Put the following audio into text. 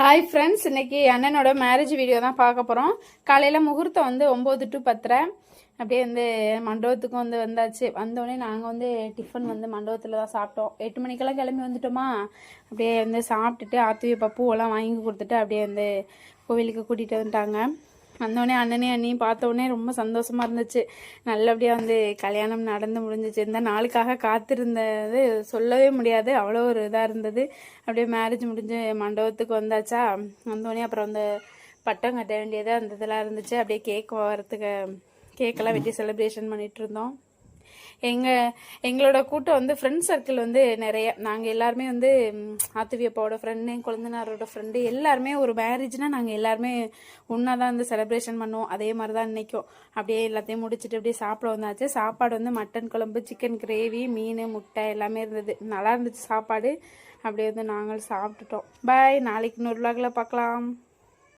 Hi friends இன்னைக்கு அண்ணனோட marriage video தான் பார்க்க போகிறோம் காலையில் முகூர்த்தம் வந்து ஒம்பது டு பத்தரை. அப்படியே வந்து மண்டபத்துக்கும் வந்து வந்தாச்சு. வந்தோடனே நாங்கள் வந்து டிஃபன் வந்து மண்டபத்தில் தான் சாப்பிட்டோம். எட்டு மணிக்கெல்லாம் கிளம்பி வந்துட்டோமா? அப்படியே வந்து சாப்பிட்டுட்டு ஆத்துவி பூவெல்லாம் வாங்கி கொடுத்துட்டு அப்படியே வந்து கோவிலுக்கு கூட்டிகிட்டு வந்துட்டாங்க. வந்தோடனே அண்ணனே அண்ணியும் பார்த்தோடனே ரொம்ப சந்தோஷமாக இருந்துச்சு. நல்லபடியாக வந்து கல்யாணம் நடந்து முடிஞ்சிச்சு. இந்த நாளுக்காக காத்திருந்தது சொல்லவே முடியாது. அவ்வளோ ஒரு இதாக இருந்தது. அப்படியே மேரேஜ் முடிஞ்சு மண்டபத்துக்கு வந்தாச்சா? வந்தோடனே அப்புறம் அந்த பட்டம் கட்ட வேண்டியதாக அந்த இதெல்லாம் இருந்துச்சு. அப்படியே கேக் வரத்துக்கு கேக்கெல்லாம் வெட்டி செலிப்ரேஷன் பண்ணிகிட்டு இருந்தோம். எங்கள் எங்களோட கூட்டம் வந்து ஃப்ரெண்ட் சர்க்கிள் வந்து நிறைய. நாங்கள் எல்லாருமே வந்து ஆத்துவியப்பாவோட ஃப்ரெண்டு குழந்தைனாரோட ஃப்ரெண்டு எல்லாருமே ஒரு மேரேஜ்னால் நாங்கள் எல்லாருமே ஒன்றா தான் வந்து செலிப்ரேஷன் பண்ணுவோம். அதே மாதிரி தான் இன்றைக்கும் அப்படியே எல்லாத்தையும் முடிச்சுட்டு அப்படியே சாப்பிட வந்தாச்சு. சாப்பாடு வந்து மட்டன் குழம்பு சிக்கன் கிரேவி மீன் முட்டை எல்லாமே இருந்தது. நல்லா இருந்துச்சு சாப்பாடு. அப்படியே வந்து நாங்கள் சாப்பிட்டுட்டோம். பாய் நாளைக்கு இன்னொரு பார்க்கலாம்